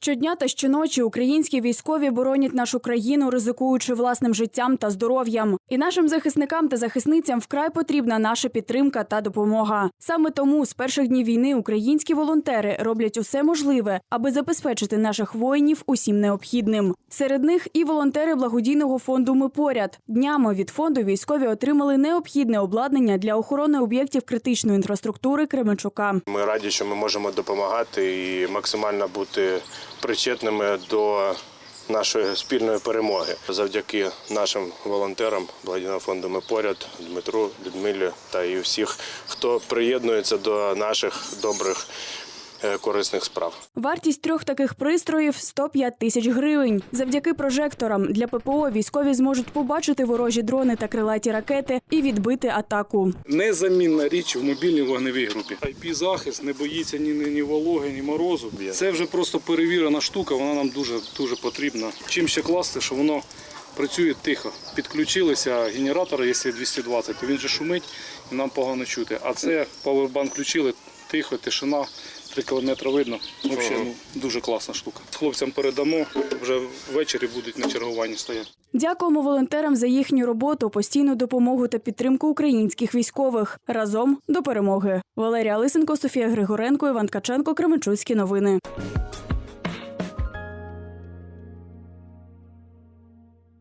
Щодня та щоночі українські військові боронять нашу країну, ризикуючи власним життям та здоров'ям. І нашим захисникам та захисницям вкрай потрібна наша підтримка та допомога. Саме тому з перших днів війни українські волонтери роблять усе можливе, аби забезпечити наших воїнів усім необхідним. Серед них і волонтери благодійного фонду Ми поряд днями від фонду військові отримали необхідне обладнання для охорони об'єктів критичної інфраструктури Кременчука. Ми раді, що ми можемо допомагати і максимально бути причетними до нашої спільної перемоги. Завдяки нашим волонтерам благодійного фонду ми поряд Дмитру, Людмилі та і всіх, хто приєднується до наших добрих корисних справ. Вартість трьох таких пристроїв 105 тисяч гривень. Завдяки прожекторам для ППО військові зможуть побачити ворожі дрони та крилаті ракети і відбити атаку. Незамінна річ в мобільній вогневій групі. IP-захист не боїться ні, ні, ні вологи, ні морозу. Це вже просто перевірена штука, вона нам дуже, дуже потрібна. Чим ще класти, що воно працює тихо. Підключилися генератори, якщо 220, то він же шумить і нам погано чути. А це павербанк включили, тихо, тишина. Три кілометри видно. Взагалі ну, дуже класна штука. Хлопцям передамо, вже ввечері будуть на чергуванні стояти. Дякуємо волонтерам за їхню роботу, постійну допомогу та підтримку українських військових. Разом до перемоги. Валерія Лисенко, Софія Григоренко, Іван Ткаченко, Кременчуцькі новини.